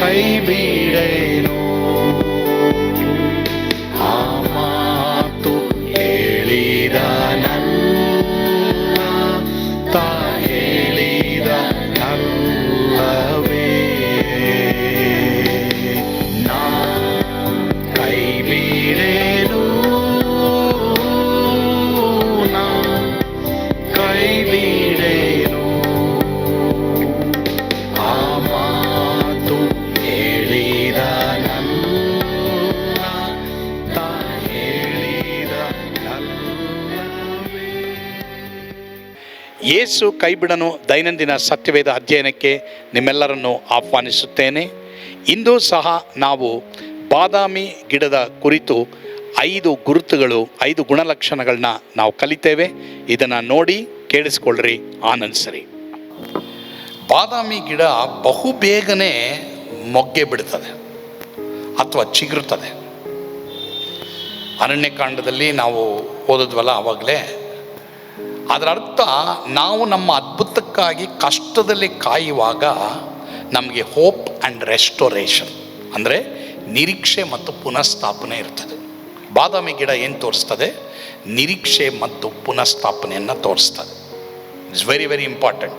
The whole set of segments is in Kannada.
Baby. ಯೇಸು ಕೈಬಿಡನು ದೈನಂದಿನ ಸತ್ಯವೇದ ಅಧ್ಯಯನಕ್ಕೆ ನಿಮ್ಮೆಲ್ಲರನ್ನು ಆಹ್ವಾನಿಸುತ್ತೇನೆ. ಇಂದು ಸಹ ನಾವು ಬಾದಾಮಿ ಗಿಡದ ಕುರಿತು ಐದು ಗುರುತುಗಳು, ಐದು ಗುಣಲಕ್ಷಣಗಳನ್ನ ನಾವು ಕಲಿತೇವೆ. ಇದನ್ನು ನೋಡಿ ಕೇಳಿಸ್ಕೊಳ್ಳ್ರಿ, ಆನಂದಿಸ್ರಿ. ಬಾದಾಮಿ ಗಿಡ ಬಹು ಬೇಗನೆ ಮೊಗ್ಗೆ ಬಿಡ್ತದೆ ಅಥವಾ ಚಿಗುರುತ್ತದೆ ಅರಣ್ಯಕಾಂಡದಲ್ಲಿ ನಾವು ಓದಿದ್ವಲ್ಲ ಆವಾಗಲೇ ಅದರ ಅರ್ಥ ನಾವು ನಮ್ಮ ಅದ್ಭುತಕ್ಕಾಗಿ ಕಷ್ಟದಲ್ಲಿ ಕಾಯುವಾಗ ನಮಗೆ ಹೋಪ್ ಆ್ಯಂಡ್ ರೆಸ್ಟೋರೇಷನ್ ಅಂದರೆ ನಿರೀಕ್ಷೆ ಮತ್ತು ಪುನಃಸ್ಥಾಪನೆ ಇರ್ತದೆ. ಬಾದಾಮಿ ಗಿಡ ಏನು ತೋರಿಸ್ತದೆ? ನಿರೀಕ್ಷೆ ಮತ್ತು ಪುನಃಸ್ಥಾಪನೆಯನ್ನು ತೋರಿಸ್ತದೆ. ಇಟ್ಸ್ ವೆರಿ ವೆರಿ ಇಂಪಾರ್ಟೆಂಟ್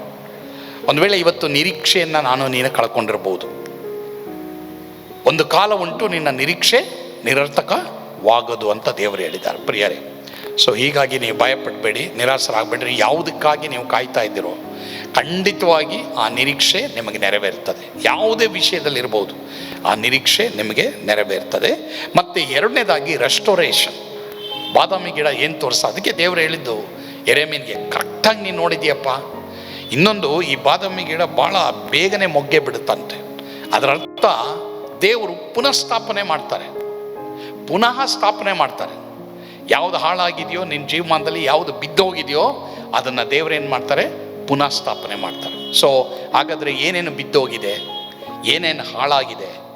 ಒಂದು ವೇಳೆ ಇವತ್ತು ನಿರೀಕ್ಷೆಯನ್ನು ನಾನು ನೀನು ಕಳ್ಕೊಂಡಿರ್ಬೋದು. ಒಂದು ಕಾಲ ಉಂಟು ನಿನ್ನ ನಿರೀಕ್ಷೆ ನಿರರ್ಥಕವಾಗದು ಅಂತ ದೇವರು ಹೇಳಿದ್ದಾರೆ. ಪ್ರಿಯರೇ ಸೊ ಹೀಗಾಗಿ ನೀವು ಭಯಪಡಬೇಡಿ ನಿರಾಸರಾಗಬೇಡ್ರಿ ಯಾವುದಕ್ಕಾಗಿ ನೀವು ಕಾಯ್ತಾ ಇದ್ದೀರೋ, ಖಂಡಿತವಾಗಿ ಆ ನಿರೀಕ್ಷೆ ನಿಮಗೆ ನೆರವೇರ್ತದೆ. ಯಾವುದೇ ವಿಷಯದಲ್ಲಿರ್ಬೋದು ಆ ನಿರೀಕ್ಷೆ ನಿಮಗೆ ನೆರವೇರ್ತದೆ. ಮತ್ತು ಎರಡನೇದಾಗಿ ರೆಸ್ಟೋರೇಷನ್ ಬಾದಾಮಿ ಗಿಡ ಏನು ತೋರಿಸ, ಅದಕ್ಕೆ ದೇವರು ಹೇಳಿದ್ದು, ಎರೆಮೀನಿಗೆ ಕರೆಕ್ಟಾಗಿ ನೀನು ನೋಡಿದ್ಯಪ್ಪ ಇನ್ನೊಂದು, ಈ ಬಾದಾಮಿ ಗಿಡ ಭಾಳ ಬೇಗನೆ ಮೊಗ್ಗೆ ಬಿಡುತ್ತಂತೆ. ಅದರ ಅರ್ಥ, ದೇವರು ಪುನಃಸ್ಥಾಪನೆ ಮಾಡ್ತಾರೆ. ಪುನಃ ಸ್ಥಾಪನೆ ಮಾಡ್ತಾರೆ. ಯಾವುದು ಹಾಳಾಗಿದೆಯೋ ನಿನ್ನ ಜೀವಮಾನದಲ್ಲಿ ಯಾವುದು ಬಿದ್ದೋಗಿದೆಯೋ, ಅದನ್ನು ಏನು ಮಾಡ್ತಾರೆ? ಪುನಃ ಸ್ಥಾಪನೆ ಮಾಡ್ತಾರೆ. ಸೊ ಹಾಗಾದರೆ ಏನೇನು ಬಿದ್ದೋಗಿದೆ? ಏನೇನು ಹಾಳಾಗಿದೆ?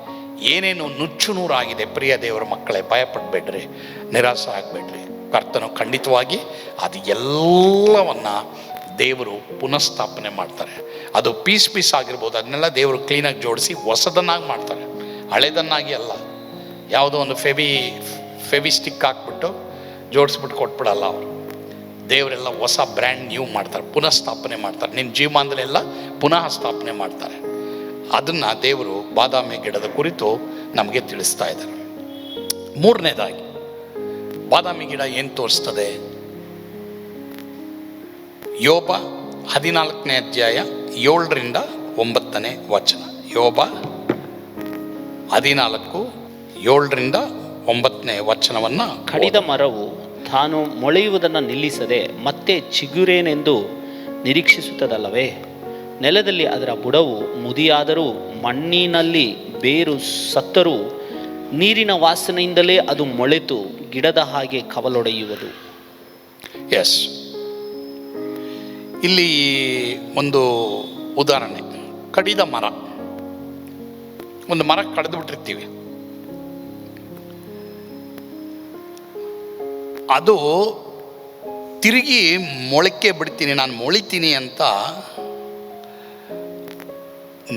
ಏನೇನು ನುಚ್ಚು ನೂರಾಗಿದೆ? ಪ್ರಿಯ ದೇವರ ಮಕ್ಕಳೇ, ಭಯಪಡಬೇಡ್ರಿ, ನಿರಾಸೆ ಆಗಬೇಡ್ರಿ. ಕರ್ತನು ಖಂಡಿತವಾಗಿ ಅದು ಎಲ್ಲವನ್ನು ದೇವರು ಪುನಃಸ್ಥಾಪನೆ ಮಾಡ್ತಾರೆ. ಅದು ಪೀಸ್ ಪೀಸ್ ಆಗಿರ್ಬೋದು, ಅದನ್ನೆಲ್ಲ ದೇವರು ಕ್ಲೀನಾಗಿ ಜೋಡಿಸಿ ಹೊಸದನ್ನಾಗಿ ಮಾಡ್ತಾರೆ. ಹಳೆದನ್ನಾಗಿ ಅಲ್ಲ. ಯಾವುದೋ ಒಂದು ಫೆವಿ ಫೆವಿ ಸ್ಟಿಕ್ ಹಾಕ್ಬಿಟ್ಟು ಜೋಡಿಸ್ಬಿಟ್ಟು ಕೊಟ್ಬಿಡಲ್ಲ ಅವರು. ದೇವರೆಲ್ಲ ಹೊಸ ಬ್ರ್ಯಾಂಡ್ ನ್ಯೂ ಮಾಡ್ತಾರೆ ಪುನಃ ಸ್ಥಾಪನೆ ಮಾಡ್ತಾರೆ. ನಿನ್ನ ಜೀವಮಾನದಲ್ಲೆಲ್ಲ ಪುನಃ ಸ್ಥಾಪನೆ ಮಾಡ್ತಾರೆ. ಅದನ್ನು ದೇವರು ಬಾದಾಮಿ ಗಿಡದ ಕುರಿತು ನಮಗೆ ತಿಳಿಸ್ತಾ ಇದ್ದಾರೆ. ಮೂರನೇದಾಗಿ, ಬಾದಾಮಿ ಗಿಡ ಏನು ತೋರಿಸ್ತದೆ? ಯೋಬ ಹದಿನಾಲ್ಕನೇ ಅಧ್ಯಾಯ ಏಳರಿಂದ ಒಂಬತ್ತನೇ ವಚನ. ಯೋಬ ಹದಿನಾಲ್ಕು ಏಳರಿಂದ ಒಂಬತ್ತನೇ ವಚನವನ್ನು ಕಡಿದ ಮರವು ತಾನು ಮೊಳೆಯುವುದನ್ನು ನಿಲ್ಲಿಸದೆ ಮತ್ತೆ ಚಿಗುರೇನೆಂದು ನಿರೀಕ್ಷಿಸುತ್ತದಲ್ಲವೇ? ನೆಲದಲ್ಲಿ ಅದರ ಬುಡವು ಮುದಿಯಾದರೂ ಮಣ್ಣಿನಲ್ಲಿ ಬೇರು ಸತ್ತರೂ ನೀರಿನ ವಾಸನೆಯಿಂದಲೇ ಅದು ಮೊಳೆತು ಗಿಡದ ಹಾಗೆ ಕವಲೊಡೆಯುವುದು. ಎಸ್ ಇಲ್ಲಿ ಒಂದು ಉದಾಹರಣೆ. ಕಡಿದ ಮರ. ಒಂದು ಮರ ಕಡಿದು ಬಿಟ್ಟಿರ್ತೀವಿ. ಅದು ತಿರುಗಿ ಮೊಳಕೆ ಬಿಡ್ತೀನಿ, ನಾನು ಮೊಳಿತೀನಿ ಅಂತ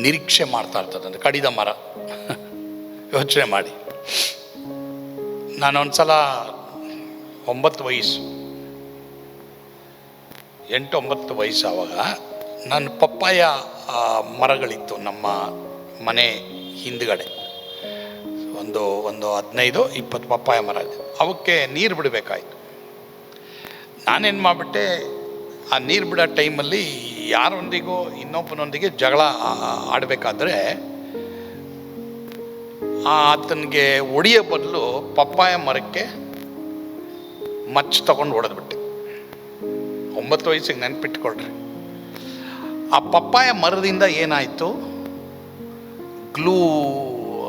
ನಿರೀಕ್ಷೆ ಮಾಡ್ತಾ ಇರ್ತದಂತೆ, ಕಡಿದ ಮರ. ಯೋಚನೆ ಮಾಡಿ. ನಾನು ಒಂದ್ಸಲ ಒಂಬತ್ತು ವಯಸ್ಸು, ಎಂಟು ಒಂಬತ್ತು ವಯಸ್ಸು ಆವಾಗ ನನ್ನ ಪಪ್ಪಾಯ ಮರಗಳಿತ್ತು ನಮ್ಮ ಮನೆ ಹಿಂದ್ಗಡೆ. ಒಂದು ಒಂದು ಹದಿನೈದು, ಇಪ್ಪತ್ತು ಪಪ್ಪಾಯ ಮರ ಇದೆ. ಅವಕ್ಕೆ ನೀರು ಬಿಡಬೇಕಾಯ್ತು. ನಾನೇನು ಮಾಡಿಬಿಟ್ಟೆ, ಆ ನೀರು ಬಿಡೋ ಟೈಮಲ್ಲಿ ಯಾರೊಂದಿಗೋ ಇನ್ನೊಬ್ಬನೊಂದಿಗೆ ಜಗಳ ಆಡಬೇಕಾದ್ರೆ ಆತನಿಗೆ ಒಡೆಯೋ ಬದಲು ಪಪ್ಪಾಯ ಮರಕ್ಕೆ ಮಚ್ಚು ತಗೊಂಡು ಹೊಡೆದ್ಬಿಟ್ಟೆ. ಒಂಬತ್ತು ವಯಸ್ಸಿಗೆ ನೆನ್ಪಿಟ್ಕೊಳ್ರಿ. ಆ ಪಪ್ಪಾಯ ಮರದಿಂದ ಏನಾಯಿತು? ಗ್ಲೂ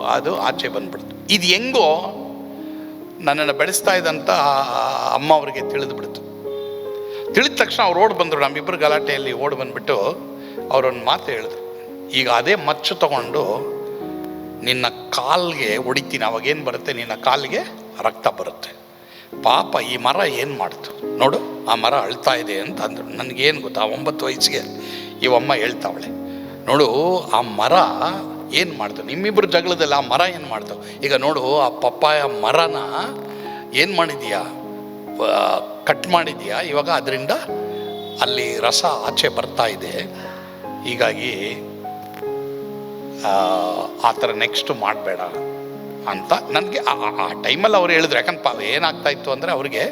ಅದು ಆಚೆ ಬಂದ್ಬಿಡ್ತು. ಇದು ಹೆಂಗೋ ನನ್ನನ್ನು ಬೆಳೆಸ್ತಾ ಇದ್ದಂಥ ಅಮ್ಮ ಅವರಿಗೆ ತಿಳಿದು ಬಿಡ್ತು ತಿಳಿದ ತಕ್ಷಣ ಅವ್ರು ಓಡ್ ಬಂದರು. ನಮ್ಮಿಬ್ಬರು ಗಲಾಟೆಯಲ್ಲಿ ಓಡ್ ಬಂದ್ಬಿಟ್ಟು ಅವರೊಂದು ಮಾತು ಹೇಳಿದ್ರು. ಈಗ ಅದೇ ಮಚ್ಚು ತಗೊಂಡು ನಿನ್ನ ಕಾಲ್ಗೆ ಹೊಡಿತೀನಿ. ಅವಾಗೇನು ಬರುತ್ತೆ? ನಿನ್ನ ಕಾಲಿಗೆ ರಕ್ತ ಬರುತ್ತೆ. ಪಾಪ ಈ ಮರ ಏನು ಮಾಡ್ತು? ನೋಡು, ಆ ಮರ ಅಳ್ತಾ ಇದೆ ಅಂತ ಅಂದರು. ನನಗೇನು ಗೊತ್ತಾ? ಒಂಬತ್ತು ವಯಸ್ಸಿಗೆ ಇವಮ್ಮ ಹೇಳ್ತಾವಳೆ. ನೋಡು, ಆ ಮರ ಏನು ಮಾಡ್ತು? ನಿಮ್ಮಿಬ್ಬರು ಜಗಳದಲ್ಲಿ ಆ ಮರ ಏನು ಮಾಡ್ತು? ಈಗ ನೋಡು ಆ ಪಪ್ಪಾಯ ಮರನ ಏನು ಮಾಡಿದೀಯಾ? ಕಟ್ ಮಾಡಿದೀಯಾ? ಇವಾಗ ಅದರಿಂದ ಅಲ್ಲಿ ರಸ ಆಚೆ ಬರ್ತಾ ಇದೆ. ಹೀಗಾಗಿ ಆ, ಥರ ನೆಕ್ಸ್ಟ್ ಮಾಡಬೇಡ ಅಂತ ನನಗೆ ಆ ಟೈಮಲ್ಲಿ ಅವ್ರು ಹೇಳಿದ್ರು. ಯಾಕಂದ್ರೆ ಏನಾಗ್ತಾ ಇತ್ತು ಅಂದರೆ ಅವ್ರಿಗೆ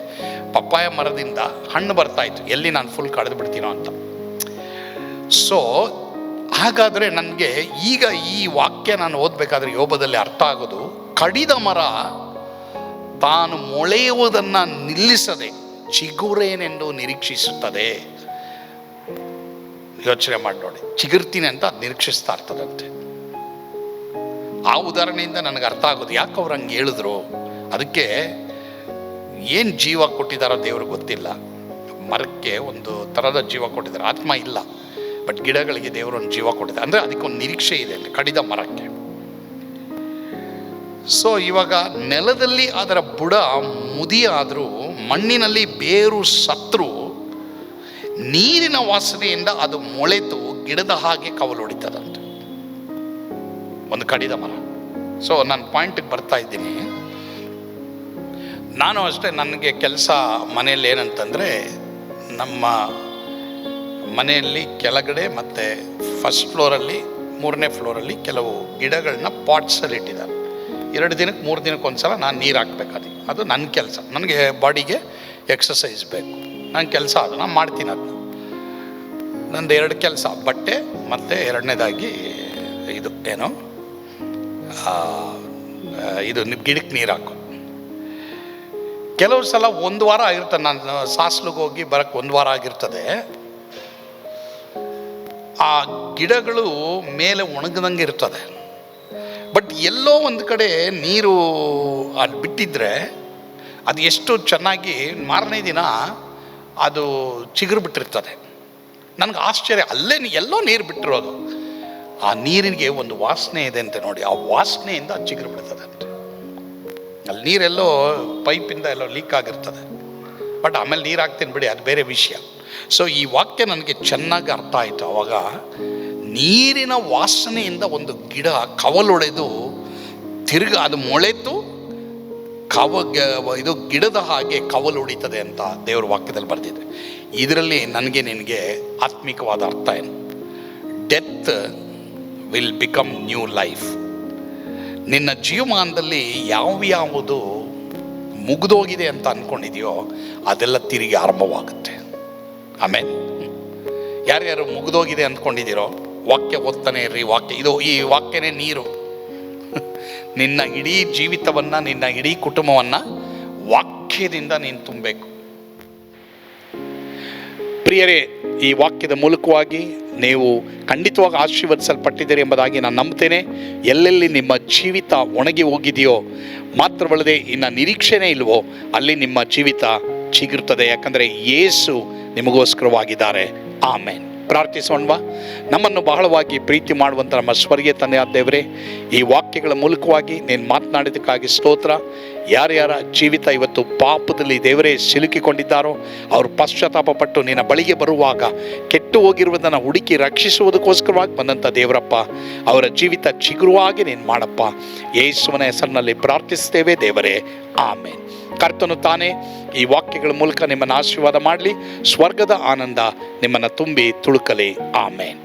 ಪಪ್ಪಾಯ ಮರದಿಂದ ಹಣ್ಣು ಬರ್ತಾ ಇತ್ತು. ಎಲ್ಲಿ ನಾನು ಫುಲ್ ಕಳೆದು ಬಿಡ್ತೀನೋ ಅಂತ. ಸೊ ಹಾಗಾದರೆ ನನಗೆ ಈಗ ಈ ವಾಕ್ಯ ನಾನು ಓದಬೇಕಾದ್ರೆ ಯೋಬದಲ್ಲಿ ಅರ್ಥ ಆಗೋದು, ಕಡಿದ ಮರ ತಾನು ಮೊಳೆಯುವುದನ್ನು ನಿಲ್ಲಿಸದೆ ಚಿಗುರೇನೆಂದು ನಿರೀಕ್ಷಿಸುತ್ತದೆ. ಯೋಚನೆ ಮಾಡಿ ನೋಡಿ, ಚಿಗುರ್ತೀನಿ ಅಂತ ಅದು ನಿರೀಕ್ಷಿಸ್ತಾ ಇರ್ತದಂತೆ. ಆ ಉದಾಹರಣೆಯಿಂದ ನನಗೆ ಅರ್ಥ ಆಗೋದು, ಯಾಕೆ ಅವ್ರು ಹಂಗೆ ಹೇಳಿದ್ರು? ಅದಕ್ಕೆ ಏನು ಜೀವ ಕೊಟ್ಟಿದ್ದಾರೋ ದೇವ್ರಿಗೆ ಗೊತ್ತಿಲ್ಲ. ಮರಕ್ಕೆ ಒಂದು ಥರದ ಜೀವ ಕೊಟ್ಟಿದ್ದಾರೆ, ಆತ್ಮ ಇಲ್ಲ. ಬಟ್ ಗಿಡಗಳಿಗೆ ದೇವರು ಒಂದು ಜೀವ ಕೊಡಿದೆ ಅಂದರೆ ಅದಕ್ಕೊಂದು ನಿರೀಕ್ಷೆ ಇದೆ ಕಡಿದ ಮರಕ್ಕೆ. ಸೊ ಇವಾಗ ನೆಲದಲ್ಲಿ ಅದರ ಬುಡ ಮುದಿಯಾದರೂ, ಮಣ್ಣಿನಲ್ಲಿ ಬೇರು ಸತ್ರು, ನೀರಿನ ವಾಸನೆಯಿಂದ ಅದು ಮೊಳೆತು ಗಿಡದ ಹಾಗೆ ಕವಲೊಡಿತದಂತೆ. ಒಂದು ಕಡಿದ ಮರ. ಸೊ ನಾನು ಪಾಯಿಂಟಿಗೆ ಬರ್ತಾ ಇದ್ದೀನಿ. ನಾನು ಅಷ್ಟೇ, ನನಗೆ ಕೆಲಸ ಮನೆಯಲ್ಲಿ ಏನಂತಂದರೆ, ನಮ್ಮ ಮನೆಯಲ್ಲಿ ಕೆಳಗಡೆ ಮತ್ತು ಫಸ್ಟ್ ಫ್ಲೋರಲ್ಲಿ ಮೂರನೇ ಫ್ಲೋರಲ್ಲಿ ಕೆಲವು ಗಿಡಗಳನ್ನ ಪಾಟ್ಸಲ್ಲಿ ಇಟ್ಟಿದ್ದಾರೆ. ಎರಡು ದಿನಕ್ಕೆ, ಮೂರು ದಿನಕ್ಕೆ ಒಂದು ಸಲ ನಾನು ನೀರು ಹಾಕ್ಬೇಕು ಅದು ನನ್ನ ಕೆಲಸ. ನನಗೆ ಬಾಡಿಗೆ ಎಕ್ಸಸೈಸ್ ಬೇಕು. ನನ್ನ ಕೆಲಸ ಅದು. ನಾನು ಮಾಡ್ತೀನಿ ಅದನ್ನ ನಂದು ಎರಡು ಕೆಲಸ. ಬಟ್ಟೆ ಮತ್ತು ಎರಡನೇದಾಗಿ ಇದು ಏನು? ಇದು ಗಿಡಕ್ಕೆ ನೀರು ಹಾಕು. ಕೆಲವು ಸಲ ಒಂದು ವಾರ ಆಗಿರ್ತದೆ. ನಾನು ಸಾಸ್ಲಿಗೆ ಹೋಗಿ ಬರಕ್ಕೆ ಒಂದು ವಾರ ಆಗಿರ್ತದೆ. ಆ ಗಿಡಗಳು ಮೇಲೆ ಒಣಗದಂಗೆ ಇರ್ತದೆ. ಬಟ್ ಎಲ್ಲೋ ಒಂದು ಕಡೆ ನೀರು ಅಲ್ಲಿ ಬಿಟ್ಟಿದ್ರೆ ಅದು ಎಷ್ಟು ಚೆನ್ನಾಗಿ ಮಾರನೇ ದಿನ ಅದು ಚಿಗುರು ಬಿಟ್ಟಿರ್ತದೆ. ನನಗೆ ಆಶ್ಚರ್ಯ, ಅಲ್ಲೇ ಎಲ್ಲೋ ನೀರು ಬಿಟ್ಟಿರೋದು. ಆ ನೀರಿಗೆ ಒಂದು ವಾಸನೆ ಇದೆ ಅಂತ ನೋಡಿ, ಆ ವಾಸನೆಯಿಂದ ಅದು ಚಿಗುರು ಬಿಡ್ತದೆ ಅಂತ. ಅಲ್ಲಿ ನೀರೆಲ್ಲೋ ಪೈಪಿಂದ ಎಲ್ಲೋ ಲೀಕ್ ಆಗಿರ್ತದೆ. ಬಟ್ ಆಮೇಲೆ ನೀರು ಹಾಕ್ತೀನಿ ಬಿಡಿ, ಅದು ಬೇರೆ ವಿಷಯ. ಸೊ ಈ ವಾಕ್ಯ ನನಗೆ ಚೆನ್ನಾಗಿ ಅರ್ಥ ಆಯಿತು. ಆವಾಗ ನೀರಿನ ವಾಸನೆಯಿಂದ ಒಂದು ಗಿಡ ಕವಲೊಡೆದು ತಿರ್ಗ ಅದು ಮೊಳೆತು ಕವ ಇದು ಗಿಡದ ಹಾಗೆ ಕವಲು ಹೊಡಿತದೆ ಅಂತ ದೇವರ ವಾಕ್ಯದಲ್ಲಿ ಬರೆದಿದೆ. ಇದರಲ್ಲಿ ನನಗೆ ನಿನಗೆ ಆತ್ಮಿಕವಾದ ಅರ್ಥ ಏನು? Death will become new life. ನಿನ್ನ ಜೀವಮಾನದಲ್ಲಿ ಯಾವ್ಯಾವುದು ಮುಗಿದೋಗಿದೆ ಅಂತ ಅಂದ್ಕೊಂಡಿದೆಯೋ ಅದೆಲ್ಲ ತಿರುಗಿ ಆರಂಭವಾಗುತ್ತೆ. ಆಮೇಲೆ ಯಾರ್ಯಾರು ಮುಗಿದೋಗಿದೆ ಅಂದ್ಕೊಂಡಿದ್ದೀರೋ, ವಾಕ್ಯ ಓದ್ತಾನೆ ಇರ್ರಿ, ವಾಕ್ಯ, ಇದು ಈ ವಾಕ್ಯನೇ ನೀರು. ನಿನ್ನ ಇಡೀ ಜೀವಿತವನ್ನು, ನಿನ್ನ ಇಡೀ ಕುಟುಂಬವನ್ನು ವಾಕ್ಯದಿಂದ ನೀನು ತುಂಬಬೇಕು. ಪ್ರಿಯರೇ, ಈ ವಾಕ್ಯದ ಮೂಲಕವಾಗಿ ನೀವು ಖಂಡಿತವಾಗಿ ಆಶೀರ್ವದಿಸಲ್ಪಟ್ಟಿದ್ದೀರಿ ಎಂಬುದಾಗಿ ನಾನು ನಂಬ್ತೇನೆ ಎಲ್ಲೆಲ್ಲಿ ನಿಮ್ಮ ಜೀವಿತ ಒಣಗಿ ಹೋಗಿದೆಯೋ, ಮಾತ್ರವಲ್ಲದೆ ಇನ್ನು ನಿರೀಕ್ಷೆನೇ ಇಲ್ವೋ, ಅಲ್ಲಿ ನಿಮ್ಮ ಜೀವಿತ ಚಿಗುರ್ತದೆ ಯಾಕಂದರೆ ಯೇಸು ನಿಮಗೋಸ್ಕರವಾಗಿದ್ದಾರೆ. ಆಮೇನ್. ಪ್ರಾರ್ಥಿಸೋಣವಾ. ನಮ್ಮನ್ನು ಬಹಳವಾಗಿ ಪ್ರೀತಿ ಮಾಡುವಂಥ ನಮ್ಮ ಸ್ವರ್ಗೀಯ ತಂದೆಯಾದ ದೇವರೇ, ಈ ವಾಕ್ಯಗಳ ಮೂಲಕವಾಗಿ ನೀನು ಮಾತನಾಡಿದ್ದಕ್ಕಾಗಿ ಸ್ತೋತ್ರ. ಯಾರ್ಯಾರ ಜೀವಿತ ಇವತ್ತು ಪಾಪದಲ್ಲಿ ದೇವರೇ ಸಿಲುಕಿಕೊಂಡಿದ್ದಾರೋ, ಅವರು ಪಶ್ಚಾತ್ತಾಪ ಪಟ್ಟು ನಿನ್ನ ಬಳಿಗೆ ಬರುವಾಗ ಕೆಟ್ಟು ಹೋಗಿರುವುದನ್ನು ಹುಡುಕಿ ರಕ್ಷಿಸುವುದಕ್ಕೋಸ್ಕರವಾಗಿ ಬಂದಂಥ ದೇವರಪ್ಪ, ಅವರ ಜೀವಿತ ಚಿಗುರುವಾಗಿ ನೀನು ಮಾಡಪ್ಪ. ಯೇಸುವನ ಹೆಸರಿನಲ್ಲಿ ಪ್ರಾರ್ಥಿಸ್ತೇವೆ ದೇವರೇ. ಆಮೇನ್. ಕರ್ತನು ತಾನೇ ಈ ವಾಕ್ಯಗಳ ಮೂಲಕ ನಿಮ್ಮನ್ನು ಆಶೀರ್ವಾದ ಮಾಡಲಿ, ಸ್ವರ್ಗದ ಆನಂದ ನಿಮ್ಮನ್ನು ತುಂಬಿ ತುಳುಕಲಿ. ಆಮೇನ್.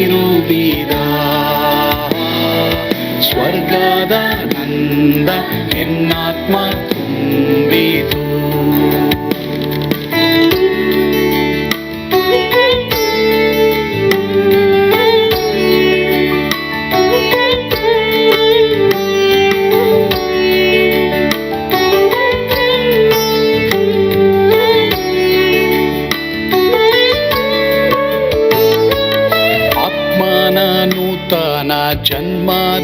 ತಿರುಬಿದ ಸ್ವರ್ಗದ ನಂದ ಎನ್ನಾತ್ಮ ತುಂಬಿತು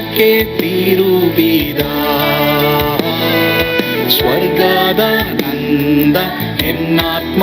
ദിനಕ್ಕೆ ತಿರುಬಿದ ಸ್ವರ್ಗದ ನಂದ ಎನ್ನಾತ್ಮ